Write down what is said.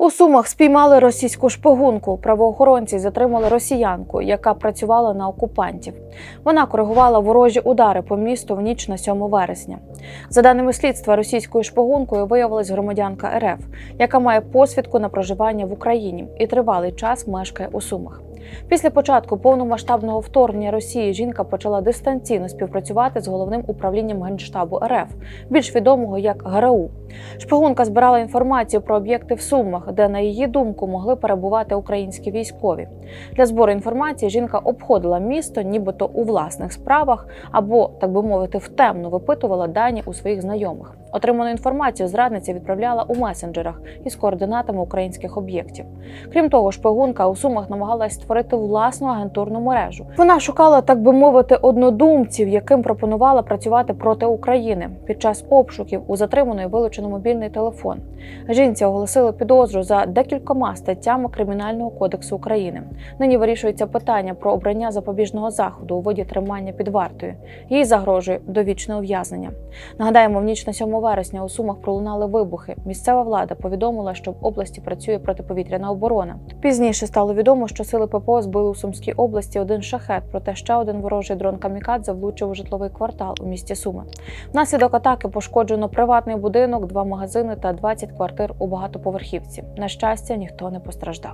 У Сумах спіймали російську шпигунку. Правоохоронці затримали росіянку, яка працювала на окупантів. Вона коригувала ворожі удари по місту в ніч на 7 вересня. За даними слідства, російською шпигункою виявилась громадянка РФ, яка має посвідку на проживання в Україні і тривалий час мешкає у Сумах. Після початку повномасштабного вторгнення Росії жінка почала дистанційно співпрацювати з головним управлінням генштабу РФ, більш відомого як ГРУ. Шпигунка збирала інформацію про об'єкти в Сумах, де, на її думку, могли перебувати українські військові. Для збору інформації жінка обходила місто, нібито у власних справах, або, так би мовити, втемно випитувала дані у своїх знайомих. Отриману інформацію зрадниця відправляла у месенджерах із координатами українських об'єктів. Крім того, шпигунка у Сумах намагалась створити власну агентурну мережу. Вона шукала, так би мовити, однодумців, яким пропонувала працювати проти України. Під час обшуків у затриманої вилучено мобільний телефон. Жінці оголосили підозру за декількома статтями Кримінального кодексу України. Нині вирішується питання про обрання запобіжного заходу у виді тримання під вартою. Їй загрожує довічне ув'язнення. Нагадаємо, в ніч на 7 вересня у Сумах пролунали вибухи. Місцева влада повідомила, що в області працює протиповітряна оборона. Пізніше стало відомо, що сили ППО збили у Сумській області один шахет, проте ще один ворожий дрон камікадзе влучив у житловий квартал у місті Суми. Внаслідок атаки пошкоджено приватний будинок, два магазини та 20 квартир у багатоповерхівці. На щастя, ніхто не постраждав.